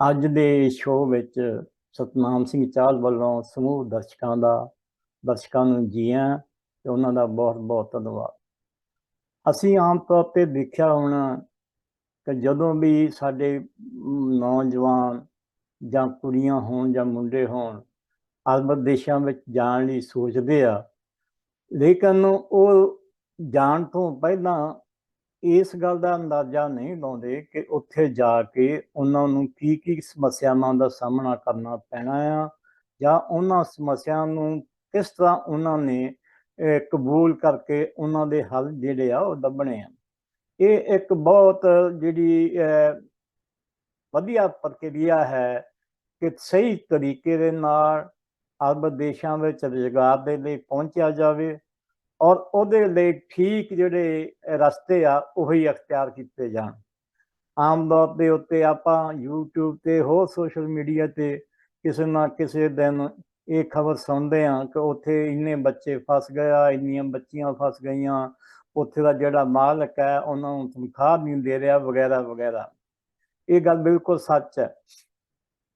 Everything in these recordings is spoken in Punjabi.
ਅੱਜ ਦੇ ਸ਼ੋਅ ਵਿੱਚ ਸਤਨਾਮ ਸਿੰਘ ਚਾਹਲ ਵੱਲੋਂ ਸਮੂਹ ਦਰਸ਼ਕਾਂ ਦਾ, ਦਰਸ਼ਕਾਂ ਨੂੰ ਜੀਆਂ ਤੇ ਉਹਨਾਂ ਦਾ ਬਹੁਤ ਬਹੁਤ ਧੰਨਵਾਦ। ਅਸੀਂ ਆਮ ਤੌਰ ਤੇ ਦੇਖਿਆ ਹੋਣਾ ਕਿ ਜਦੋਂ ਵੀ ਸਾਡੇ ਨੌਜਵਾਨ ਜਾਂ ਕੁੜੀਆਂ ਹੋਣ ਜਾਂ ਮੁੰਡੇ ਹੋਣ ਅਰਬ ਦੇਸ਼ਾਂ ਵਿੱਚ ਜਾਣ ਲਈ ਸੋਚਦੇ ਆ, ਲੇਕਿਨ ਉਹ ਜਾਣ ਤੋਂ ਪਹਿਲਾਂ ਇਸ ਗੱਲ ਦਾ ਅੰਦਾਜ਼ਾ ਨਹੀਂ ਲਾਉਂਦੇ ਕਿ ਉੱਥੇ ਜਾ ਕੇ ਉਹਨਾਂ ਨੂੰ ਕੀ ਕੀ ਸਮੱਸਿਆਵਾਂ ਦਾ ਸਾਹਮਣਾ ਕਰਨਾ ਪੈਣਾ ਆ ਜਾਂ ਉਹਨਾਂ ਸਮੱਸਿਆਵਾਂ ਨੂੰ ਕਿਸ ਤਰ੍ਹਾਂ ਉਹਨਾਂ ਨੇ ਕਬੂਲ ਕਰਕੇ ਉਹਨਾਂ ਦੇ ਹੱਲ ਜਿਹੜੇ ਆ ਉਹ ਲੱਭਣੇ ਆ। ਇਹ ਇੱਕ ਬਹੁਤ ਜਿਹੜੀ ਵਧੀਆ ਪ੍ਰਕਿਰਿਆ ਹੈ ਕਿ ਸਹੀ ਤਰੀਕੇ ਦੇ ਨਾਲ ਅਰਬ ਦੇਸ਼ਾਂ ਵਿੱਚ ਰੁਜ਼ਗਾਰ ਦੇ ਲਈ ਪਹੁੰਚਿਆ ਜਾਵੇ। ਔਰ ਉਹਦੇ ਲਈ ਠੀਕ ਜਿਹੜੇ ਰਸਤੇ ਆ, ਉਹੀ ਅਖਤਿਆਰ ਕੀਤੇ ਜਾਣ। ਆਮ ਤੌਰ ਦੇ ਉੱਤੇ ਆਪਾਂ YouTube ਤੇ ਹੋਰ ਸੋਸ਼ਲ ਮੀਡੀਆ ਤੇ ਕਿਸੇ ਨਾ ਕਿਸੇ ਦਿਨ ਇਹ ਖਬਰ ਸੁਣਦੇ ਆ ਕਿ ਉੱਥੇ ਇੰਨੇ ਬੱਚੇ ਫਸ ਗਿਆ ਇੰਨੀਆਂ ਬੱਚੀਆਂ ਫਸ ਗਈਆਂ, ਉੱਥੇ ਦਾ ਜਿਹੜਾ ਮਾਲਕ ਹੈ, ਉਹਨਾਂ ਨੂੰ ਤਨਖਾਹ ਨਹੀਂ ਦੇ ਰਿਹਾ ਵਗੈਰਾ ਵਗੈਰਾ। ਇਹ ਗੱਲ ਬਿਲਕੁਲ ਸੱਚ ਹੈ।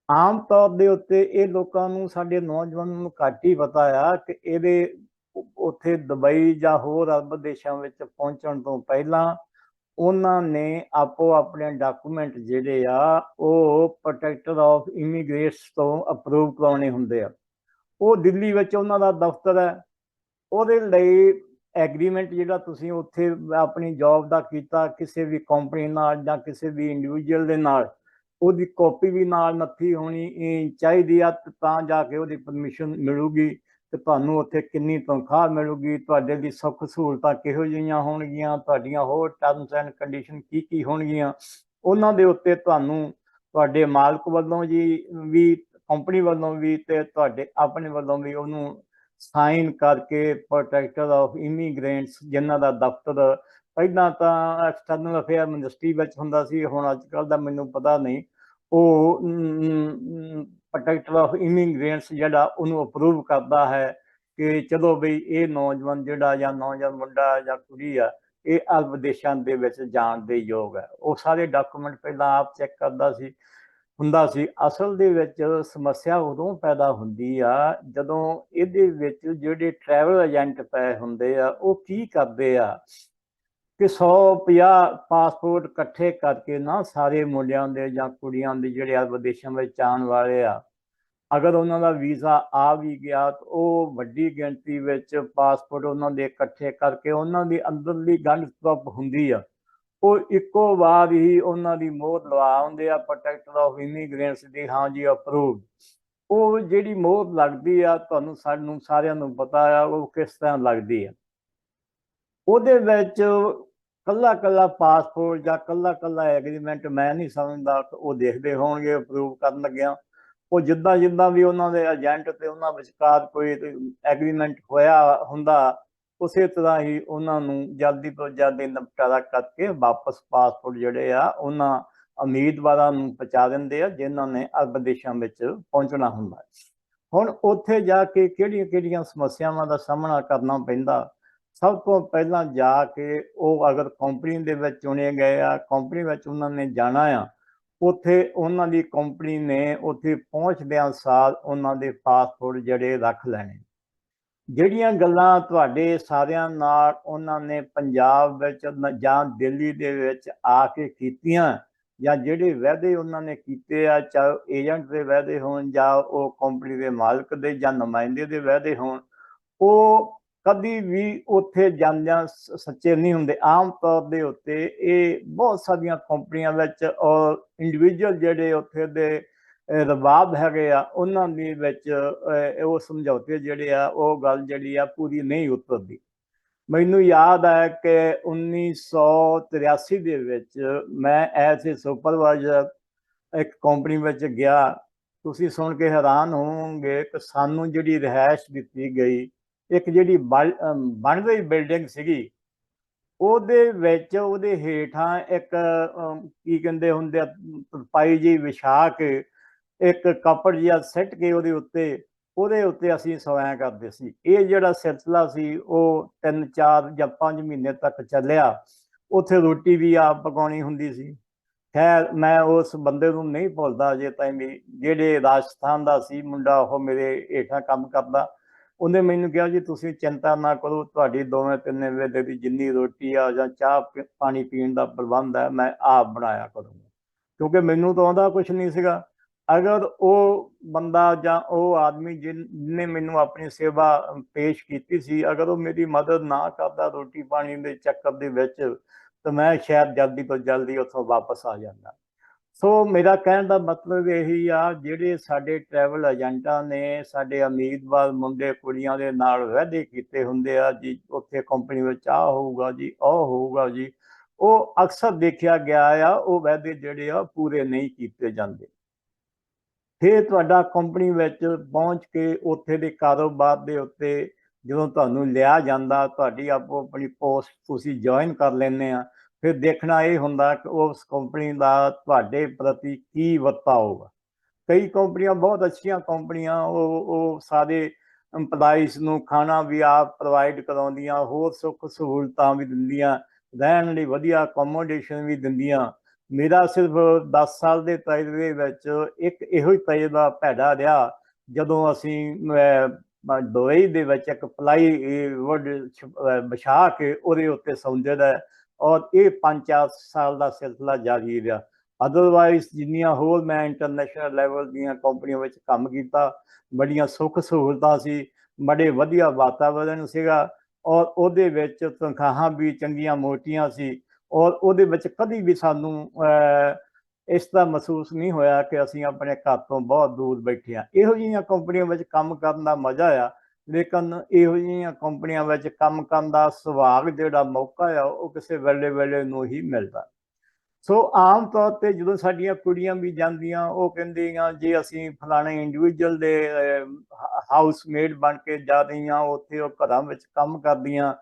ਆਮ ਤੌਰ ਦੇ ਉੱਤੇ ਇਹ ਲੋਕਾਂ ਨੂੰ, ਸਾਡੇ ਨੌਜਵਾਨਾਂ ਨੂੰ ਘੱਟ ਹੀ ਪਤਾ ਆ ਕਿ ਇਹਦੇ ਉੱਥੇ ਦੁਬਈ ਜਾਂ ਹੋਰ ਅਰਬ ਦੇਸ਼ਾਂ ਵਿੱਚ ਪਹੁੰਚਣ ਤੋਂ ਪਹਿਲਾਂ ਉਹਨਾਂ ਨੇ ਆਪੋ ਆਪਣੇ ਡਾਕੂਮੈਂਟ ਜਿਹੜੇ ਆ, ਉਹ ਪ੍ਰੋਟੈਕਟਰ ਆਫ ਇਮੀਗ੍ਰੇਟਸ ਤੋਂ ਅਪਰੂਵ ਕਰਾਉਣੇ ਹੁੰਦੇ ਆ। ਉਹ ਦਿੱਲੀ ਵਿੱਚ ਉਹਨਾਂ ਦਾ ਦਫ਼ਤਰ ਹੈ। ਉਹਦੇ ਲਈ ਐਗਰੀਮੈਂਟ ਜਿਹੜਾ ਤੁਸੀਂ ਉੱਥੇ ਆਪਣੀ ਜੌਬ ਦਾ ਕੀਤਾ, ਕਿਸੇ ਵੀ ਕੰਪਨੀ ਨਾਲ ਜਾਂ ਕਿਸੇ ਵੀ ਇੰਡੀਵਿਜੂਅਲ ਦੇ ਨਾਲ, ਉਹਦੀ ਕਾਪੀ ਵੀ ਨਾਲ ਨੱਥੀ ਹੋਣੀ ਚਾਹੀਦੀ ਆ, ਤਾਂ ਜਾ ਕੇ ਉਹਦੀ ਪਰਮਿਸ਼ਨ ਮਿਲੂਗੀ। ਤੇ ਤੁਹਾਨੂੰ ਉੱਥੇ ਕਿੰਨੀ ਤਨਖਾਹ ਮਿਲੂਗੀ? ਤੁਹਾਡੇ ਲਈ ਸੁੱਖ ਸਹੂਲਤਾਂ ਕਿਹੋ ਜਿਹੀਆਂ ਹੋਣਗੀਆਂ? ਤੁਹਾਡੀਆਂ ਹੋਰ ਟਰਮਸ ਐਂਡ ਕੰਡੀਸ਼ਨ ਕੀ ਕੀ ਹੋਣਗੀਆਂ? ਉਹਨਾਂ ਦੇ ਉੱਤੇ ਤੁਹਾਨੂੰ ਤੁਹਾਡੇ ਮਾਲਕ ਵੱਲੋਂ ਜੀ ਵੀ ਕੰਪਨੀ ਵੱਲੋਂ ਵੀ ਤੇ ਤੁਹਾਡੇ ਆਪਣੇ ਵੱਲੋਂ ਵੀ ਉਹਨੂੰ ਸਾਈਨ ਕਰਕੇ ਪ੍ਰੋਟੈਕਟਰ ਆਫ ਇਮੀਗ੍ਰੈਂਟਸ ਜਿਨ੍ਹਾਂ ਦਾ ਦਫ਼ਤਰ ਪਹਿਲਾਂ ਤਾਂ ਐਕਸਟਰਨਲ ਅਫੇਅਰ ਮਿਨਿਸਟਰੀ ਵਿੱਚ ਹੁੰਦਾ ਸੀ, ਹੁਣ ਅੱਜ ਕੱਲ ਦਾ ਮੈਨੂੰ ਪਤਾ ਨਹੀਂ। ਉਹ ਪ੍ਰੋਟੈਕਟਰ ਆਫ ਇਮੀਗ੍ਰੈਂਟਸ ਜਿਹੜਾ ਉਹਨੂੰ ਅਪਰੂਵ ਕਰਦਾ ਹੈ ਕਿ ਚਲੋ ਬਈ ਇਹ ਨੌਜਵਾਨ ਜਿਹੜਾ ਜਾਂ ਨੌਜਵਾਨ ਮੁੰਡਾ ਜਾਂ ਕੁੜੀ ਆ, ਇਹ ਅਰਬ ਦੇਸ਼ਾਂ ਦੇ ਵਿੱਚ ਜਾਣ ਦੇ ਯੋਗ ਹੈ। ਉਹ ਸਾਰੇ ਡਾਕੂਮੈਂਟ ਪਹਿਲਾਂ ਆਪ ਚੈੱਕ ਕਰਦਾ ਸੀ, ਹੁੰਦਾ ਸੀ। ਅਸਲ ਦੇ ਵਿੱਚ ਸਮੱਸਿਆ ਉਦੋਂ ਪੈਦਾ ਹੁੰਦੀ ਆ ਜਦੋਂ ਇਹਦੇ ਵਿੱਚ ਜਿਹੜੇ ਟਰੈਵਲ ਏਜੰਟ ਪਏ ਹੁੰਦੇ ਆ, ਉਹ ਕੀ ਕਰਦੇ ਆ? ਕਿ 150 ਪਾਸਪੋਰਟ ਇਕੱਠੇ ਕਰਕੇ ਨਾ ਸਾਰੇ ਮੁੰਡਿਆਂ ਦੇ ਜਾਂ ਕੁੜੀਆਂ ਦੇ ਜਿਹੜੇ ਆ ਵਿਦੇਸ਼ਾਂ ਵਿੱਚ ਆਉਣ ਵਾਲੇ ਆ, ਅਗਰ ਉਹਨਾਂ ਦਾ ਵੀਜ਼ਾ ਆ ਵੀ ਗਿਆ ਤਾਂ ਉਹ ਵੱਡੀ ਗਿਣਤੀ ਵਿੱਚ ਪਾਸਪੋਰਟ ਉਹਨਾਂ ਦੇ ਇਕੱਠੇ ਕਰਕੇ ਉਹਨਾਂ ਦੀ ਅੰਦਰਲੀ ਗੰਢ ਤੱਪ ਹੁੰਦੀ ਆ। ਉਹ ਇੱਕੋ ਵਾਰ ਹੀ ਉਹਨਾਂ ਦੀ ਮੋਹਰ ਲਵਾ ਆਉਂਦੇ ਆ ਪ੍ਰੋਟੈਕਟਰ ਆਫ ਇਮੀਗ੍ਰੈਂਟਸ ਦੀ ਹਾਂ ਜੀ ਅਪਰੂਵ ਉਹ ਜਿਹੜੀ ਮੋਹਰ ਲੱਗਦੀ ਆ ਤੁਹਾਨੂੰ ਸਾਨੂੰ ਸਾਰਿਆਂ ਨੂੰ ਪਤਾ ਆ ਉਹ ਕਿਸ ਤਰ੍ਹਾਂ ਲੱਗਦੀ ਆ। ਉਹਦੇ ਵਿੱਚ ਕੱਲਾ ਕੱਲਾ ਪਾਸਪੋਰਟ ਜਾਂ ਕੱਲਾ ਕੱਲਾ ਐਗਰੀਮੈਂਟ ਮੈਂ ਨਹੀਂ ਸਮਝਦਾ, ਉਹ ਦੇਖਦੇ ਹੋਣਗੇ ਅਪਰੂਵ ਕਰਨ ਲੱਗਿਆ। ਉਹ ਜਿੱਦਾਂ ਜਿੱਦਾਂ ਵੀ ਉਹਨਾਂ ਦੇ ਏਜੰਟ ਤੇ ਉਹਨਾਂ ਵਿਚਕਾਰ ਕੋਈ ਐਗਰੀਮੈਂਟ ਹੋਇਆ ਹੁੰਦਾ, ਉਸੇ ਤਰ੍ਹਾਂ ਹੀ ਉਹਨਾਂ ਨੂੰ ਜਲਦੀ ਤੋਂ ਜਲਦੀ ਨਿਪਟਾਰਾ ਕਰਕੇ ਵਾਪਸ ਪਾਸਪੋਰਟ ਜਿਹੜੇ ਆ, ਉਹਨਾਂ ਉਮੀਦਵਾਰਾਂ ਨੂੰ ਪਹੁੰਚਾ ਦਿੰਦੇ ਆ, ਜਿਨ੍ਹਾਂ ਨੇ ਅਰਬ ਦੇਸ਼ਾਂ ਵਿੱਚ ਪਹੁੰਚਣਾ ਹੁੰਦਾ। ਹੁਣ ਉੱਥੇ ਜਾ ਕੇ ਕਿਹੜੀਆਂ ਕਿਹੜੀਆਂ ਸਮੱਸਿਆਵਾਂ ਦਾ ਸਾਹਮਣਾ ਕਰਨਾ ਪੈਂਦਾ ਸਭ ਤੋਂ ਪਹਿਲਾਂ ਜਾ ਕੇ ਉਹ ਅਗਰ ਕੰਪਨੀ ਦੇ ਵਿੱਚ ਚੁਣੇ ਗਏ ਆ ਕੰਪਨੀ ਵਿੱਚ ਉਹਨਾਂ ਨੇ ਜਾਣਾ ਆ, ਉੱਥੇ ਉਹਨਾਂ ਦੀ ਕੰਪਨੀ ਨੇ ਉੱਥੇ ਪਹੁੰਚਦਿਆਂ ਸਾਰ ਉਹਨਾਂ ਦੇ ਪਾਸਪੋਰਟ ਜਿਹੜੇ ਰੱਖ ਲੈਣੇ। ਜਿਹੜੀਆਂ ਗੱਲਾਂ ਤੁਹਾਡੇ ਸਾਰਿਆਂ ਨਾਲ ਉਹਨਾਂ ਨੇ ਪੰਜਾਬ ਵਿੱਚ ਜਾਂ ਦਿੱਲੀ ਦੇ ਵਿੱਚ ਆ ਕੇ ਕੀਤੀਆਂ, ਜਾਂ ਜਿਹੜੇ ਵਾਅਦੇ ਉਹਨਾਂ ਨੇ ਕੀਤੇ ਆ, ਚਾਹੇ ਏਜੰਟ ਦੇ ਵਾਅਦੇ ਹੋਣ ਜਾਂ ਉਹ ਕੰਪਨੀ ਦੇ ਮਾਲਕ ਦੇ ਜਾਂ ਨੁਮਾਇੰਦੇ ਦੇ ਵਾਅਦੇ ਹੋਣ, ਉਹ ਕਦੀ ਵੀ ਉੱਥੇ ਜਾਂਦਿਆਂ ਸ- ਸੱਚੇ ਨਹੀਂ ਹੁੰਦੇ। ਆਮ ਤੌਰ ਦੇ ਉੱਤੇ ਇਹ ਬਹੁਤ ਸਾਰੀਆਂ ਕੰਪਨੀਆਂ ਵਿੱਚ ਔਰ ਇੰਡੀਵਿਜੂਅਲ ਜਿਹੜੇ ਉੱਥੇ ਦੇ ਰਵਾਬ ਹੈਗੇ ਆ, ਉਹਨਾਂ ਦੇ ਵਿੱਚ ਉਹ ਸਮਝੌਤੇ ਜਿਹੜੇ ਆ, ਉਹ ਗੱਲ ਜਿਹੜੀ ਆ ਪੂਰੀ ਨਹੀਂ ਉਤਰਦੀ। ਮੈਨੂੰ ਯਾਦ ਹੈ ਕਿ 1983 ਦੇ ਵਿੱਚ ਮੈਂ ਐਜ਼ ਏ ਸੁਪਰਵਾਈਜ਼ਰ ਇੱਕ ਕੰਪਨੀ ਵਿੱਚ ਗਿਆ। ਤੁਸੀਂ ਸੁਣ ਕੇ ਹੈਰਾਨ ਹੋਵੋਗੇ ਕਿ ਸਾਨੂੰ ਜਿਹੜੀ ਰਿਹਾਇਸ਼ ਦਿੱਤੀ ਗਈ ਇੱਕ ਜਿਹੜੀ ਬਲ- ਅਮ ਬਣ ਰਹੀ ਬਿਲਡਿੰਗ ਸੀਗੀ, ਉਹਦੇ ਵਿੱਚ ਉਹਦੇ ਹੇਠਾਂ ਇੱਕ ਕੀ ਕਹਿੰਦੇ ਹੁੰਦੇ ਆ, ਪਾਈ ਜੀ ਵਿਛਾ ਕੇ ਇੱਕ ਕੱਪੜ ਜਿਹਾ ਸਿੱਟ ਕੇ ਉਹਦੇ ਉੱਤੇ ਉਹਦੇ ਉੱਤੇ ਅਸੀਂ ਸੋਇਆ ਕਰਦੇ ਸੀ। ਇਹ ਜਿਹੜਾ ਸਿਲਸਿਲਾ ਸੀ, ਉਹ 3 4 ਜਾਂ 5 ਮਹੀਨੇ ਤੱਕ ਚੱਲਿਆ। ਉੱਥੇ ਰੋਟੀ ਵੀ ਆਪ ਪਕਾਉਣੀ ਹੁੰਦੀ ਸੀ। ਖੈਰ, ਮੈਂ ਉਸ ਬੰਦੇ ਨੂੰ ਨਹੀਂ ਭੁੱਲਦਾ ਜੇ ਤਾਈਂ ਵੀ, ਜਿਹੜੇ ਰਾਜਸਥਾਨ ਦਾ ਸੀ ਮੁੰਡਾ, ਉਹ ਮੇਰੇ ਹੇਠਾਂ ਕੰਮ ਕਰਦਾ। ਉਹਨੇ ਮੈਨੂੰ ਕਿਹਾ ਜੀ, ਤੁਸੀਂ ਚਿੰਤਾ ਨਾ ਕਰੋ, ਤੁਹਾਡੀ ਦੋਵੇਂ ਤਿੰਨੇ ਵੇਲੇ ਦੀ ਜਿੰਨੀ ਰੋਟੀ ਆ ਜਾਂ ਚਾਹ ਪੀ- ਪਾਣੀ ਪੀਣ ਦਾ ਪ੍ਰਬੰਧ ਹੈ, ਮੈਂ ਆਪ ਬਣਾਇਆ ਕਰੂੰਗਾ। ਕਿਉਂਕਿ ਮੈਨੂੰ ਤਾਂ ਆਉਂਦਾ ਕੁਝ ਨਹੀਂ ਸੀਗਾ। ਅਗਰ ਉਹ ਬੰਦਾ ਜਾਂ ਉਹ ਆਦਮੀ ਜਿਨ- ਜਿਹਨੇ ਮੈਨੂੰ ਆਪਣੀ ਸੇਵਾ ਪੇਸ਼ ਕੀਤੀ ਸੀ, ਅਗਰ ਉਹ ਮੇਰੀ ਮਦਦ ਨਾ ਕਰਦਾ ਰੋਟੀ ਪਾਣੀ ਦੇ ਚੱਕਰ ਦੇ ਵਿੱਚ, ਤਾਂ ਮੈਂ ਸ਼ਾਇਦ ਜਲਦੀ ਤੋਂ ਜਲਦੀ ਉੱਥੋਂ ਵਾਪਸ ਆ ਜਾਂਦਾ। ਸੋ ਮੇਰਾ ਕਹਿਣ ਦਾ ਮਤਲਬ ਇਹੀ ਆ, ਜਿਹੜੇ ਸਾਡੇ ਟਰੈਵਲ ਏਜੰਟਾਂ ਨੇ, ਸਾਡੇ ਉਮੀਦਵਾਰ ਮੁੰਡੇ ਕੁੜੀਆਂ ਦੇ ਨਾਲ ਵਾਅਦੇ ਕੀਤੇ ਹੁੰਦੇ ਆ, ਜੀ, ਉੱਥੇ ਕੰਪਨੀ ਵਿੱਚ ਆ ਹੋਊਗਾ ਜੀ, ਉਹ ਹੋਊਗਾ ਜੀ, ਉਹ ਅਕਸਰ ਦੇਖਿਆ ਗਿਆ ਆ, ਉਹ ਵਾਅਦੇ ਜਿਹੜੇ ਆ ਪੂਰੇ ਨਹੀਂ ਕੀਤੇ ਜਾਂਦੇ। ਫਿਰ ਤੁਹਾਡਾ ਕੰਪਨੀ ਵਿੱਚ ਪਹੁੰਚ ਕੇ ਉੱਥੇ ਦੇ ਕਾਰੋਬਾਰ ਦੇ ਉੱਤੇ ਜਦੋਂ ਤੁਹਾਨੂੰ ਲਿਆ ਜਾਂਦਾ, ਤੁਹਾਡੀ ਆਪੋ ਆਪਣੀ ਪੋਸਟ ਤੁਸੀਂ ਜੁਆਇਨ ਕਰ ਲੈਂਦੇ ਆ ਫਿਰ ਦੇਖਣਾ ਇਹ ਹੁੰਦਾ ਕਿ ਉਸ ਕੰਪਨੀ ਦਾ ਤੁਹਾਡੇ ਪ੍ਰਤੀ ਕੀ ਵਰਤਾਅ ਹੋਊਗਾ। ਕਈ ਕੰਪਨੀਆਂ ਬਹੁਤ ਅੱਛੀਆਂ ਕੰਪਨੀਆਂ ਉਹ ਉਹ ਸਾਰੇ EMPLOYEES ਨੂੰ ਖਾਣਾ ਵੀ ਆਪ ਪ੍ਰੋਵਾਈਡ ਕਰਾਉਂਦੀਆਂ ਹੋਰ ਸੁੱਖ ਸਹੂਲਤਾਂ ਵੀ ਦਿੰਦੀਆਂ ਰਹਿਣ ਲਈ ਵਧੀਆ ਅਕੋਮੋਡੇਸ਼ਨ ਵੀ ਦਿੰਦੀਆਂ। ਮੇਰਾ ਸਿਰਫ 10 ਸਾਲ ਦੇ ਤਜਰਬੇ ਵਿੱਚ ਇੱਕ ਇਹੋ ਹੀ ਤਜਰਬਾ ਭੈੜਾ ਰਿਹਾ ਜਦੋਂ ਅਸੀਂ ਅਹ, ਦੁਬਈ ਦੇ ਵਿੱਚ ਇੱਕ ਪਲਾਈ ਵੁੱਡ ਵਿਛਾ ਕੇ ਉਹਦੇ ਉੱਤੇ ਸੌਂਦੇ ਦਾ ਔਰ ਇਹ 5-4 ਸਾਲ ਦਾ ਸਿਲਸਿਲਾ ਜਾਰੀ ਰਿਹਾ। ਅਦਰਵਾਈਜ਼ ਜਿੰਨੀਆਂ ਹੋਰ ਮੈਂ ਇੰਟਰਨੈਸ਼ਨਲ ਲੈਵਲ ਦੀਆਂ ਕੰਪਨੀਆਂ ਵਿੱਚ ਕੰਮ ਕੀਤਾ ਬੜੀਆਂ ਸੁੱਖ ਸਹੂਲਤਾਂ ਸੀ ਬੜੇ ਵਧੀਆ ਵਾਤਾਵਰਣ ਸੀਗਾ ਔਰ ਉਹਦੇ ਵਿੱਚ ਤਨਖਾਹਾਂ ਵੀ ਚੰਗੀਆਂ ਮੋਟੀਆਂ ਸੀ ਔਰ ਉਹਦੇ ਵਿੱਚ ਕਦੀ ਵੀ ਸਾਨੂੰ ਅਹ, ਇਸ ਦਾ ਮਹਿਸੂਸ ਨਹੀਂ ਹੋਇਆ ਕਿ ਅਸੀਂ ਆਪਣੇ ਘਰ ਤੋਂ ਬਹੁਤ ਦੂਰ ਬੈਠੇ ਹਾਂ। ਇਹੋ ਜਿਹੀਆਂ ਕੰਪਨੀਆਂ ਵਿੱਚ ਕੰਮ ਕਰਨ ਦਾ ਮਜ਼ਾ ਆ। ਲੇਕਿਨ ਇਹੋ ਜਿਹੀਆਂ ਕੰਪਨੀਆਂ ਵਿੱਚ ਕੰਮ ਕਰਨ ਦਾ ਸੁਭਾਗ ਜਿਹੜਾ ਮੌਕਾ ਆ, ਉਹ ਕਿਸੇ ਵੇਲੇ ਵੇਲੇ ਨੂੰ ਹੀ ਮਿਲਦਾ। ਸੋ ਆਮ ਤੌਰ ਤੇ ਜਦੋਂ ਸਾਡੀਆਂ ਕੁੜੀਆਂ ਵੀ ਜਾਂਦੀਆਂ, ਉਹ ਕਹਿੰਦੀਆਂ, ਜੇ ਅਸੀਂ ਫਲਾਣੇ ਇੰਡੀਵਿਜੂਅਲ ਦੇ ਹਾਊਸਮੇਡ ਬਣ ਕੇ ਜਾ ਰਹੀਆਂ, ਉੱਥੇ ਉਹ ਘਰਾਂ ਵਿੱਚ ਕੰਮ ਕਰਦੀਆਂ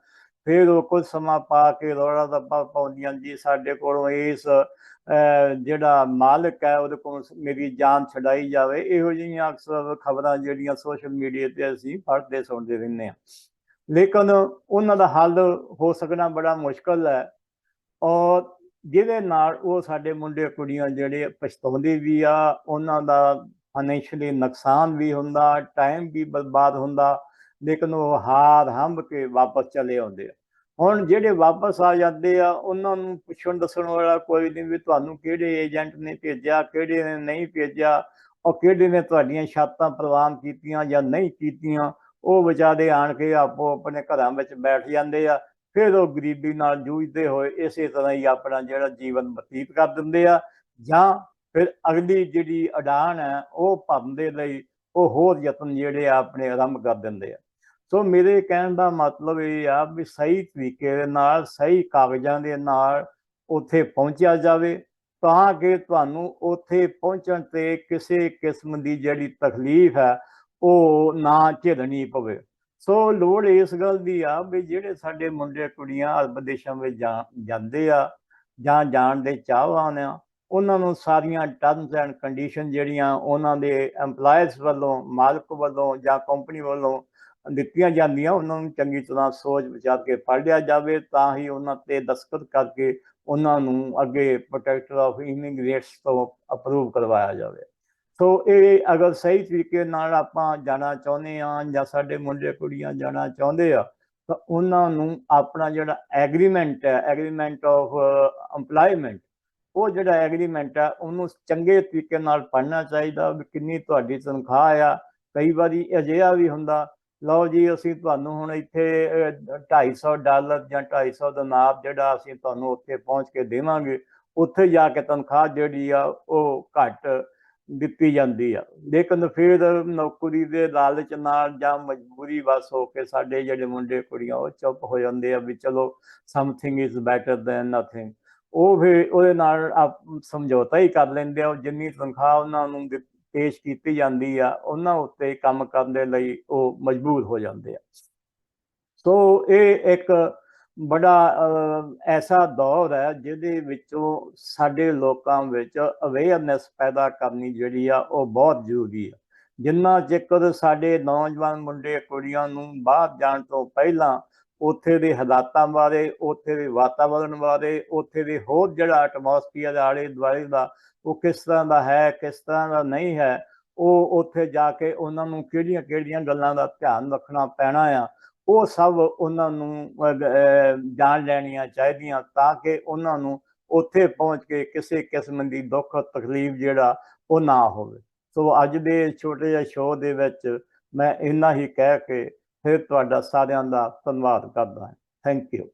ਫਿਰ ਉਹ ਕੁਝ ਸਮਾਂ ਪਾ ਕੇ ਰੌਲਾ ਦੱਪਾ ਪਾਉਂਦੀਆਂ ਜੀ। ਸਾਡੇ ਕੋਲੋਂ ਇਸ ਜਿਹੜਾ ਮਾਲਕ ਹੈ, ਉਹਦੇ ਕੋਲ ਮੇਰੀ ਜਾਨ ਛਡਾਈ ਜਾਵੇ। ਇਹੋ ਜਿਹੀਆਂ ਅਕਸਰ ਖਬਰਾਂ ਜਿਹੜੀਆਂ ਸੋਸ਼ਲ ਮੀਡੀਆ ਤੇ ਅਸੀਂ ਪੜ੍ਹਦੇ ਸੁਣਦੇ ਰਹਿੰਦੇ ਹਾਂ। ਲੇਕਿਨ ਉਹਨਾਂ ਦਾ ਹੱਲ ਹੋ ਸਕਣਾ ਬੜਾ ਮੁਸ਼ਕਲ ਹੈ। ਔਰ ਜਿਹਦੇ ਨਾਲ ਉਹ ਸਾਡੇ ਮੁੰਡੇ, ਕੁੜੀਆਂ ਜਿਹੜੇ ਪਛਤਾਉਂਦੇ ਵੀ ਆ, ਉਹਨਾਂ ਦਾ ਫਾਈਨੈਂਸ਼ੀਅਲੀ ਨੁਕਸਾਨ ਵੀ ਹੁੰਦਾ ਟਾਈਮ ਵੀ ਬਰਬਾਦ ਹੁੰਦਾ। ਲੇਕਿਨ ਉਹ ਹਾਰ ਹੰਬ ਕੇ ਵਾਪਸ ਚਲੇ ਆਉਂਦੇ ਆ। ਹੁਣ ਜਿਹੜੇ ਵਾਪਸ ਆ ਜਾਂਦੇ ਆ, ਉਹਨਾਂ ਨੂੰ ਪੁੱਛਣ ਦੱਸਣ ਵਾਲਾ ਕੋਈ ਨਹੀਂ ਵੀ ਤੁਹਾਨੂੰ ਕਿਹੜੇ ਏਜੰਟ ਨੇ ਭੇਜਿਆ, ਕਿਹੜੇ ਨੇ ਨਹੀਂ ਭੇਜਿਆ, ਉਹ ਕਿਹੜੇ ਨੇ ਤੁਹਾਡੀਆਂ ਸ਼ਰਤਾਂ ਪ੍ਰਵਾਨ ਕੀਤੀਆਂ ਜਾਂ ਨਹੀਂ ਕੀਤੀਆਂ, ਉਹ ਵਿਚਾਰੇ ਆਣ ਕੇ ਆਪੋ ਆਪਣੇ ਘਰਾਂ ਵਿੱਚ ਬੈਠ ਜਾਂਦੇ ਆ, ਫਿਰ ਉਹ ਗਰੀਬੀ ਨਾਲ ਜੂਝਦੇ ਹੋਏ ਇਸੇ ਤਰ੍ਹਾਂ ਹੀ ਆਪਣਾ ਜਿਹੜਾ ਜੀਵਨ ਬਤੀਤ ਕਰ ਦਿੰਦੇ ਆ, ਜਾਂ ਫਿਰ ਅਗਲੀ ਜਿਹੜੀ ਅਡਾਨ ਹੈ, ਉਹ ਭਰਨ ਦੇ ਲਈ ਉਹ ਹੋਰ ਯਤਨ ਜਿਹੜੇ ਆ ਆਪਣੇ ਆਰੰਭ ਕਰ ਦਿੰਦੇ ਆ। ਸੋ ਮੇਰੇ ਕਹਿਣ ਦਾ ਮਤਲਬ ਇਹ ਆ ਵੀ ਸਹੀ ਤਰੀਕੇ ਦੇ ਨਾਲ, ਸਹੀ ਕਾਗਜ਼ਾਂ ਦੇ ਨਾਲ ਉੱਥੇ ਪਹੁੰਚਿਆ ਜਾਵੇ, ਤਾਂ ਕਿ ਤੁਹਾਨੂੰ ਉੱਥੇ ਪਹੁੰਚਣ ਤੇ ਕਿਸੇ ਕਿਸਮ ਦੀ ਜਿਹੜੀ ਤਕਲੀਫ ਹੈ, ਉਹ ਨਾ ਝੇਲਣੀ ਪਵੇ। ਸੋ ਲੋੜ ਇਸ ਗੱਲ ਦੀ ਆ ਵੀ ਜਿਹੜੇ ਸਾਡੇ ਮੁੰਡੇ ਕੁੜੀਆਂ ਅਰਬ ਦੇਸ਼ਾਂ ਵਿੱਚ ਜਾ- ਜਾਂਦੇ ਆ, ਜਾਂ ਜਾਣ ਦੇ ਚਾਹਵਾਨ ਆ, ਉਹਨਾਂ ਨੂੰ ਸਾਰੀਆਂ ਟਰਮਸ ਐਂਡ ਕੰਡੀਸ਼ਨ ਜਿਹੜੀਆਂ ਉਹਨਾਂ ਦੇ EMPLOYEES ਵੱਲੋਂ, ਮਾਲਕ ਵੱਲੋਂ ਜਾਂ ਕੰਪਨੀ ਵੱਲੋਂ ਦਿੱਤੀਆਂ ਜਾਂਦੀਆਂ, ਉਹਨਾਂ ਨੂੰ ਚੰਗੀ ਤਰ੍ਹਾਂ ਸੋਚ ਵਿਚਾਰ ਕੇ ਪੜ੍ਹ ਲਿਆ ਜਾਵੇ, ਤਾਂ ਹੀ ਉਹਨਾਂ ਤੇ ਦਸਤਖਤ ਕਰਕੇ ਉਹਨਾਂ ਨੂੰ ਅੱਗੇ ਪ੍ਰੋਟੈਕਟਰ ਆਫ ਇਮੀਗ੍ਰੇਟਸ ਤੋਂ ਅਪਰੂਵ ਕਰਵਾਇਆ ਜਾਵੇ। ਸੋ ਇਹ ਅਗਰ ਸਹੀ ਤਰੀਕੇ ਨਾਲ ਆਪਾਂ ਜਾਣਾ ਚਾਹੁੰਦੇ ਆ ਜਾਂ ਸਾਡੇ ਮੁੰਡੇ ਕੁੜੀਆਂ ਜਾਣਾ ਚਾਹੁੰਦੇ ਆ, ਤਾਂ ਉਹਨਾਂ ਨੂੰ ਆਪਣਾ ਜਿਹੜਾ ਐਗਰੀਮੈਂਟ ਹੈ ਐਗਰੀਮੈਂਟ ਆਫ EMPLOYMENT, ਉਹ ਜਿਹੜਾ ਐਗਰੀਮੈਂਟ ਹੈ, ਉਹਨੂੰ ਚੰਗੇ ਤਰੀਕੇ ਨਾਲ ਪੜ੍ਹਨਾ ਚਾਹੀਦਾ ਵੀ ਕਿੰਨੀ ਤੁਹਾਡੀ ਤਨਖਾਹ ਆ। ਕਈ ਵਾਰੀ ਅਜਿਹਾ ਵੀ ਹੁੰਦਾ ਲਓ ਜੀ ਅਸੀਂ ਤੁਹਾਨੂੰ ਹੁਣ ਇੱਥੇ ਅਹ, 250 ਡਾਲਰ ਜਾਂ 250 ਦਿਨਾਰ ਜਿਹੜਾ ਅਸੀਂ ਤੁਹਾਨੂੰ ਉੱਥੇ ਪਹੁੰਚ ਕੇ ਦੇਵਾਂਗੇ ਉੱਥੇ ਜਾ ਕੇ ਤਨਖਾਹ ਜਿਹੜੀ ਆ ਉਹ ਘੱਟ ਦਿੱਤੀ ਜਾਂਦੀ ਆ। ਲੇਕਿਨ ਫਿਰ ਨੌਕਰੀ ਦੇ ਲਾਲਚ ਨਾਲ ਜਾਂ ਮਜਬੂਰੀ ਵਸ ਹੋ ਕੇ ਸਾਡੇ ਜਿਹੜੇ ਮੁੰਡੇ ਕੁੜੀਆਂ ਉਹ ਚੁੱਪ ਹੋ ਜਾਂਦੇ ਆ ਵੀ ਚਲੋ something is better than nothing ਉਹ ਫਿਰ ਉਹਦੇ ਨਾਲ ਆਪ- ਸਮਝੌਤਾ ਹੀ ਕਰ ਲੈਂਦੇ ਆ ਉਹ ਜਿੰਨੀ ਤਨਖਾਹ ਉਹਨਾਂ ਨੂੰ ਪੇਸ਼ ਕੀਤੀ ਜਾਂਦੀ ਆ ਉਹਨਾਂ ਉੱਤੇ ਕੰਮ ਕਰਨ ਦੇ ਲਈ ਉਹ ਮਜਬੂਰ ਹੋ ਜਾਂਦੇ ਆ। ਸੋ ਇਹ ਇੱਕ ਬੜਾ ਅਹ, ਐਸਾ ਦੌਰ ਹੈ ਜਿਹਦੇ ਵਿੱਚੋਂ ਸਾਡੇ ਲੋਕਾਂ ਵਿੱਚ ਅਵੇਅਰਨੈਸ ਪੈਦਾ ਕਰਨੀ ਜਿਹੜੀ ਆ ਉਹ ਬਹੁਤ ਜ਼ਰੂਰੀ ਆ। ਜਿੰਨਾ ਚਿਰ ਸਾਡੇ ਨੌਜਵਾਨ ਮੁੰਡੇ ਕੁੜੀਆਂ ਨੂੰ ਬਾਹਰ ਜਾਣ ਤੋਂ ਪਹਿਲਾਂ ਉੱਥੇ ਦੇ ਹਾਲਾਤਾਂ ਬਾਰੇ, ਉੱਥੇ ਦੇ ਵਾਤਾਵਰਣ ਬਾਰੇ, ਉੱਥੇ ਦੇ ਹੋਰ ਜਿਹੜਾ ਐਟਮੋਸਫੀਅਰ ਆਲੇ ਦੁਆਲੇ ਦਾ, ਉਹ ਕਿਸ ਤਰ੍ਹਾਂ ਦਾ ਹੈ, ਕਿਸ ਤਰ੍ਹਾਂ ਦਾ ਨਹੀਂ ਹੈ, ਉਹ ਉੱਥੇ ਜਾ ਕੇ ਉਹਨਾਂ ਨੂੰ ਕਿਹੜੀਆਂ ਕਿਹੜੀਆਂ ਗੱਲਾਂ ਦਾ ਧਿਆਨ ਰੱਖਣਾ ਪੈਣਾ ਆ, ਉਹ ਸਭ ਉਹਨਾਂ ਨੂੰ ਜਾਣ ਲੈਣੀਆਂ ਚਾਹੀਦੀਆਂ ਤਾਂ ਕਿ ਉਹਨਾਂ ਨੂੰ ਉੱਥੇ ਪਹੁੰਚ ਕੇ ਕਿਸੇ ਕਿਸਮ ਦੀ ਦੁੱਖ, ਤਕਲੀਫ ਜਿਹੜਾ ਉਹ ਨਾ ਹੋਵੇ। ਸੋ ਅੱਜ ਦੇ ਛੋਟੇ ਜਿਹੇ ਸ਼ੋਅ ਦੇ ਵਿੱਚ ਮੈਂ ਇੰਨਾ ਹੀ ਕਹਿ ਕੇ ਫਿਰ ਤੁਹਾਡਾ ਸਾਰਿਆਂ ਦਾ ਧੰਨਵਾਦ ਕਰਦਾ ਹਾਂ। Thank you